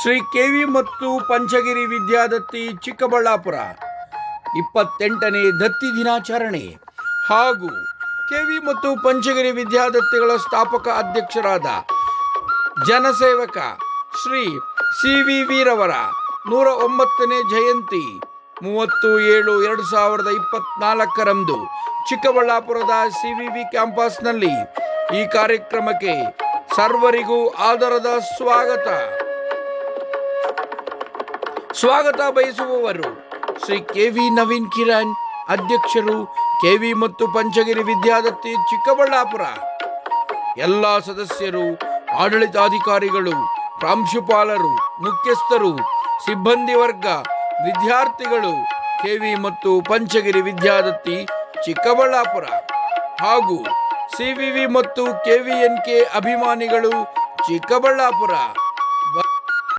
Shri KV ಮತ್ತು ಪಂಚಗಿರಿ ವಿದ್ಯಾದತ್ತಿ ಚಿಕ್ಕಬಳ್ಳಾಪುರ. ಇಪ್ಪತ್ತೆಂಟನೇ ದತ್ತಿ ದಿನಾಚರಣೆ. ಹಾಗೂ ಕೆವಿ ಮತ್ತು ಪಂಚಗಿರಿ ವಿದ್ಯಾದತ್ತಿಗಳ ಸ್ಥಾಪಕ ಅಧ್ಯಕ್ಷರಾದ ಜನಸೇವಕ ಶ್ರೀ ಸಿ ವಿ ವೀರವರ ನೂರ ಒಂಬತ್ತನೇ ಜಯಂತಿ ಮೂವತ್ತು ಏಳು ಎರಡು ಸಾವಿರದ ಇಪ್ಪತ್ನಾಲ್ಕರಂದು ಚಿಕ್ಕಬಳ್ಳಾಪುರದ ಸಿ ವಿ ವಿ ಕ್ಯಾಂಪಸ್ನಲ್ಲಿ ಈ ಕಾರ್ಯಕ್ರಮಕ್ಕೆ ಸರ್ವರಿಗೂ ಆದರದ ಸ್ವಾಗತ. ಸ್ವಾಗತ ಬಯಸುವವರು ಶ್ರೀ ಕೆ ವಿ ನವೀನ್ ಕಿರಣ್, ಅಧ್ಯಕ್ಷರು ಕೆ ವಿ ಮತ್ತು ಪಂಚಗಿರಿ ವಿದ್ಯಾದತ್ತಿ ಚಿಕ್ಕಬಳ್ಳಾಪುರ. ಎಲ್ಲ ಸದಸ್ಯರು, ಆಡಳಿತಾಧಿಕಾರಿಗಳು, ಪ್ರಾಂಶುಪಾಲರು, ಮುಖ್ಯಸ್ಥರು, ಸಿಬ್ಬಂದಿ ವರ್ಗ, ವಿದ್ಯಾರ್ಥಿಗಳು, ಕೆವಿ ಮತ್ತು ಪಂಚಗಿರಿ ವಿದ್ಯಾದತ್ತಿ ಚಿಕ್ಕಬಳ್ಳಾಪುರ. ಹಾಗೂ ಸಿವಿವಿ ಮತ್ತು ಕೆ ಅಭಿಮಾನಿಗಳು ಚಿಕ್ಕಬಳ್ಳಾಪುರ.